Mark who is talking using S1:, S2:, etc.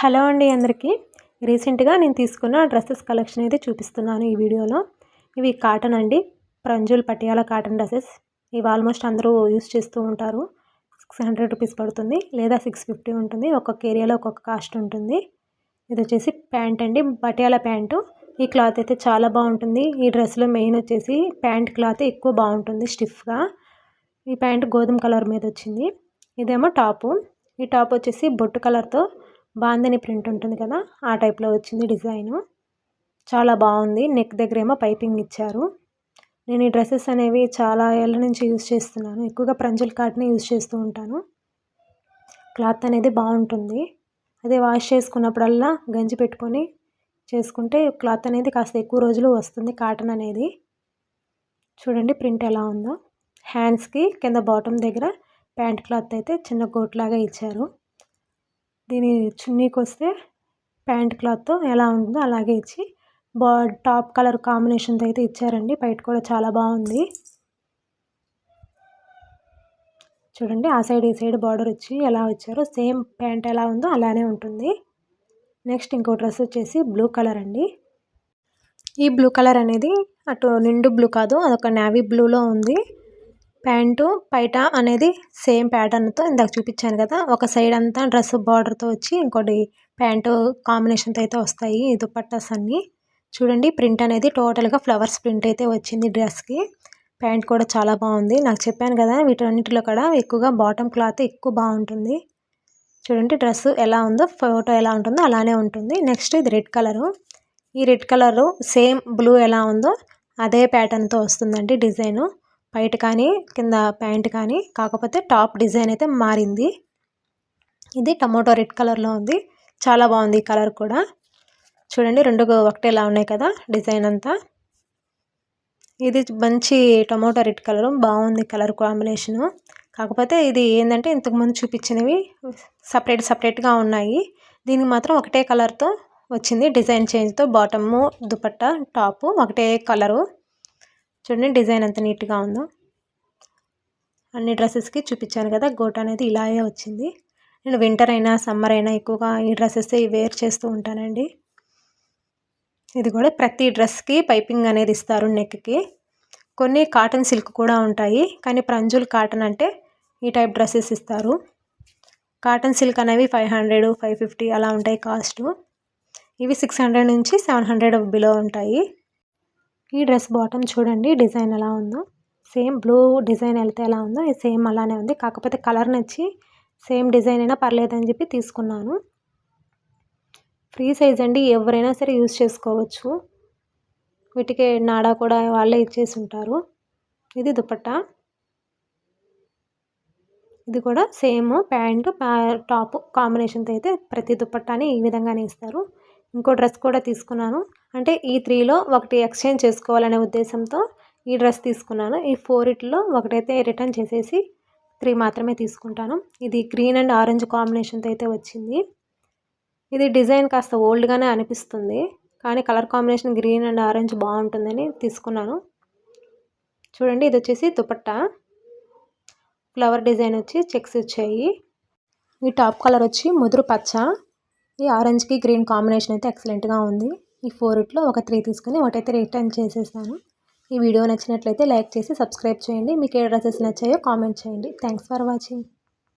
S1: Hello అండి అందరికీ. రీసెంట్గా నేను తీసుకున్న డ్రెస్సెస్ కలెక్షన్ అయితే చూపిస్తున్నాను ఈ వీడియోలో. ఇవి కాటన్ అండి. Pranjul Patiala cotton dresses. ఇవి ఆల్మోస్ట్ అందరూ యూస్ చేస్తూ ఉంటారు. సిక్స్ హండ్రెడ్ రూపీస్ పడుతుంది లేదా సిక్స్ ఫిఫ్టీ ఉంటుంది. ఒక్కొక్క ఏరియాలో ఒక్కొక్క కాస్ట్ ఉంటుంది. ఇది వచ్చేసి ప్యాంట్ అండి. పటియాల ప్యాంటు. ఈ క్లాత్ అయితే చాలా బాగుంటుంది. ఈ డ్రెస్లో మెయిన్ వచ్చేసి ప్యాంట్ క్లాత్ ఎక్కువ బాగుంటుంది స్టిఫ్గా. ఈ ప్యాంట్ గోధుమ కలర్ మీద వచ్చింది. ఇదేమో టాపు. ఈ టాప్ వచ్చేసి బొట్టు కలర్తో బాందని ప్రింట్ ఉంటుంది కదా ఆ టైప్లో వచ్చింది డిజైను. చాలా బాగుంది. నెక్ దగ్గర ఏమో పైపింగ్ ఇచ్చారు. నేను ఈ డ్రెస్సెస్ అనేవి చాలా ఏళ్ళ నుంచి యూజ్ చేస్తున్నాను. ఎక్కువగా ప్రంజల్ కాట్నే యూజ్ చేస్తూ ఉంటాను. క్లాత్ అనేది బాగుంటుంది. అదే వాష్ చేసుకున్నప్పుడల్లా గంజి పెట్టుకొని చేసుకుంటే క్లాత్ అనేది కాస్త ఎక్కువ రోజులు వస్తుంది కాటన్ అనేది. చూడండి ప్రింట్ ఎలా ఉందో. హ్యాండ్స్కి కింద బాటమ్ దగ్గర ప్యాంట్ క్లాత్ అయితే చిన్న కోట్లాగా ఇచ్చారు. దీని చున్నీకి వస్తే ప్యాంట్ క్లాత్తో ఎలా ఉందో అలాగే ఇచ్చి బా టాప్ కలర్ కాంబినేషన్తో అయితే ఇచ్చారండి. బయట కూడా చాలా బాగుంది. చూడండి ఆ సైడ్ ఈ సైడ్ బార్డర్ వచ్చి ఎలా వచ్చారో సేమ్ ప్యాంట్ ఎలా ఉందో అలానే ఉంటుంది. నెక్స్ట్ ఇంకో డ్రెస్ వచ్చేసి బ్లూ కలర్ అండి. ఈ బ్లూ కలర్ అనేది అటు నిండు బ్లూ కాదు అదొక నావీ బ్లూలో ఉంది. ప్యాంటు పైట అనేది సేమ్ ప్యాటర్న్తో ఇందాక చూపించాను కదా. ఒక సైడ్ అంతా డ్రెస్ బార్డర్తో వచ్చి ఇంకోటి ప్యాంటు కాంబినేషన్తో అయితే వస్తాయి ఈ దుపట్టాస్ అన్నీ. చూడండి ప్రింట్ అనేది టోటల్గా ఫ్లవర్స్ ప్రింట్ అయితే వచ్చింది డ్రెస్కి. ప్యాంట్ కూడా చాలా బాగుంది. నాకు చెప్పాను కదా వీటన్నిటిలో కూడా ఎక్కువగా బాటమ్ క్లాత్ ఎక్కువ బాగుంటుంది. చూడండి డ్రెస్ ఎలా ఉందో ఫోటో ఎలా ఉంటుందో అలానే ఉంటుంది. నెక్స్ట్ ఇది రెడ్ కలరు. ఈ రెడ్ కలరు సేమ్ బ్లూ ఎలా ఉందో అదే ప్యాటర్న్తో వస్తుందండి డిజైను. బయట కానీ కింద ప్యాంట్ కానీ కాకపోతే టాప్ డిజైన్ అయితే మారింది. ఇది టమోటో రెడ్ కలర్లో ఉంది. చాలా బాగుంది ఈ కలర్ కూడా. చూడండి రెండు ఒకటేలా ఉన్నాయి కదా డిజైన్ అంతా. ఇది మంచి టమోటో రెడ్ కలరు బాగుంది కలర్ కాంబినేషను. కాకపోతే ఇది ఏంటంటే ఇంతకుముందు చూపించినవి సపరేట్ సపరేట్గా ఉన్నాయి. దీనికి మాత్రం ఒకటే కలర్తో వచ్చింది. డిజైన్ చేంజ్తో బాటము దుపట్టా టాపు ఒకటే కలరు. చూడండి డిజైన్ ఎంత నీట్గా ఉందో. అన్ని డ్రెస్సెస్కి చూపించాను కదా గోట్ అనేది ఇలాగే వచ్చింది. నేను వింటర్ అయినా సమ్మర్ అయినా ఎక్కువగా ఈ డ్రెస్సెస్ వేర్ చేస్తూ ఉంటానండి. ఇది కూడా ప్రతి డ్రెస్కి పైపింగ్ అనేది ఇస్తారు నెక్కి. కొన్ని కాటన్ సిల్క్ కూడా ఉంటాయి కానీ ప్రంజుల్ కాటన్ అంటే ఈ టైప్ డ్రెస్సెస్ ఇస్తారు. కాటన్ సిల్క్ అనేవి ఫైవ్ హండ్రెడ్ ఫైవ్ ఫిఫ్టీ అలా ఉంటాయి కాస్ట్. ఇవి సిక్స్ హండ్రెడ్ నుంచి సెవెన్ హండ్రెడ్ బిలో ఉంటాయి. ఈ డ్రెస్ బాటమ్ చూడండి డిజైన్ ఎలా ఉందో. సేమ్ బ్లూ డిజైన్ వెళ్తే ఎలా ఉందో ఇది సేమ్ అలానే ఉంది. కాకపోతే కలర్ నచ్చి సేమ్ డిజైన్ అయినా పర్లేదని చెప్పి తీసుకున్నాను. ఫ్రీ సైజ్ అండి ఎవరైనా సరే యూజ్ చేసుకోవచ్చు. వీటికి నాడా కూడా వాళ్ళే ఇచ్చేసి ఉంటారు ఇది దుపట్టా. ఇది కూడా సేమ్ ప్యాంటు టాప్ కాంబినేషన్తో అయితే ప్రతి దుపట్టాని ఈ విధంగానే ఇస్తారు. ఇంకో డ్రెస్ కూడా తీసుకున్నాను. అంటే ఈ త్రీలో ఒకటి ఎక్స్చేంజ్ చేసుకోవాలనే ఉద్దేశంతో ఈ డ్రెస్ తీసుకున్నాను. ఈ ఫోర్ ఇట్లో ఒకటైతే రిటర్న్ చేసేసి త్రీ మాత్రమే తీసుకుంటాను. ఇది గ్రీన్ అండ్ ఆరెంజ్ కాంబినేషన్తో అయితే వచ్చింది. ఇది డిజైన్ కాస్త ఓల్డ్గానే అనిపిస్తుంది. కానీ colour combination green and orange బాగుంటుందని తీసుకున్నాను. చూడండి ఇది వచ్చేసి దుపట్టా. ఫ్లవర్ డిజైన్ వచ్చి చెక్స్ వచ్చాయి. ఈ టాప్ కలర్ వచ్చి ముదురు పచ్చ. ఈ ఆరెంజ్కి గ్రీన్ కాంబినేషన్ అయితే ఎక్సలెంట్గా ఉంది. ఈ ఫోర్ ఇట్లో ఒక త్రీ తీసుకుని ఒకటైతే రిటర్న్ చేసేసాను. ఈ వీడియో నచ్చినట్లయితే లైక్ చేసి సబ్స్క్రైబ్ చేయండి. మీకు ఏ డ్రెస్సెస్ నచ్చాయో కామెంట్ చేయండి. Thanks for watching.